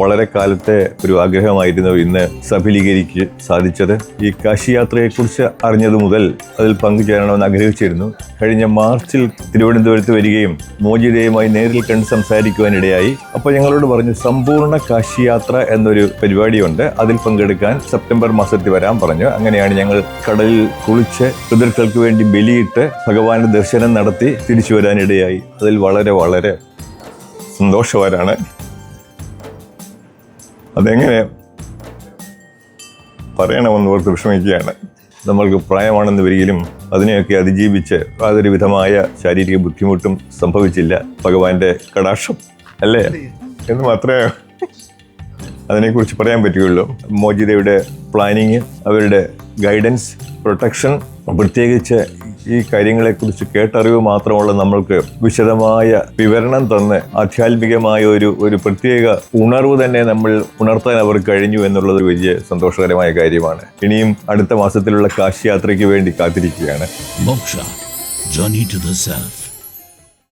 വളരെ കാലത്തെ ഒരു ആഗ്രഹമായിരുന്നു ഇന്ന് സഫലീകരിക്ക് സാധിച്ചത്. ഈ കാശി യാത്രയെക്കുറിച്ച് അറിഞ്ഞത് മുതൽ അതിൽ പങ്കുചേരണമെന്ന് ആഗ്രഹിച്ചിരുന്നു. കഴിഞ്ഞ മാർച്ചിൽ തിരുവനന്തപുരത്ത് വരികയും മോചിതയുമായി നേരിൽ കണ്ട് സംസാരിക്കുവാനിടയായി. അപ്പോൾ ഞങ്ങളോട് പറഞ്ഞു സമ്പൂർണ കാശി യാത്ര എന്നൊരു പരിപാടിയുണ്ട്. അതിൽ പങ്കെടുക്കാൻ സെപ്റ്റംബർ മാസത്തിൽ വരാൻ പറഞ്ഞു. അങ്ങനെയാണ് ഞങ്ങൾ കടലിൽ കുളിച്ച് പിതൃക്കൾക്ക് വേണ്ടി ബലിയിട്ട് ഭഗവാന്റെ ദർശനം നടത്തി തിരിച്ചു വരാനിടയായി. അതിൽ വളരെ വളരെ സന്തോഷവാനാണ്. അതെങ്ങനെ പറയണമെന്ന് ഓർത്ത് വിഷമിക്കുകയാണ്. നമ്മൾക്ക് പ്രായമാണെന്ന് വരികിലും അതിനെയൊക്കെ അതിജീവിച്ച് യാതൊരു വിധമായ ശാരീരിക ബുദ്ധിമുട്ടും സംഭവിച്ചില്ല. ഭഗവാന്റെ കടാക്ഷം അല്ലേ? എന്ന് മാത്രമേ അതിനെക്കുറിച്ച് പറയാൻ പറ്റുകയുള്ളൂ. മോജിതയുടെ പ്ലാനിങ് അവരുടെ ഗൈഡൻസ് പ്രൊട്ടക്ഷൻ പ്രത്യേകിച്ച് ഈ കാര്യങ്ങളെക്കുറിച്ച് കേട്ടറിവ് മാത്രമുള്ള നമ്മൾക്ക് വിശദമായ വിവരണം തന്ന് ആധ്യാത്മികമായ ഒരു ഒരു പ്രത്യേക ഉണർവ് തന്നെ നമ്മൾ ഉണർത്താൻ അവർ കഴിഞ്ഞു എന്നുള്ളത് വലിയ സന്തോഷകരമായ കാര്യമാണ് ഇനിയും അടുത്ത മാസത്തിലുള്ള കാശി യാത്രയ്ക്ക് വേണ്ടി കാത്തിരിക്കുകയാണ് Moksha journey to the self.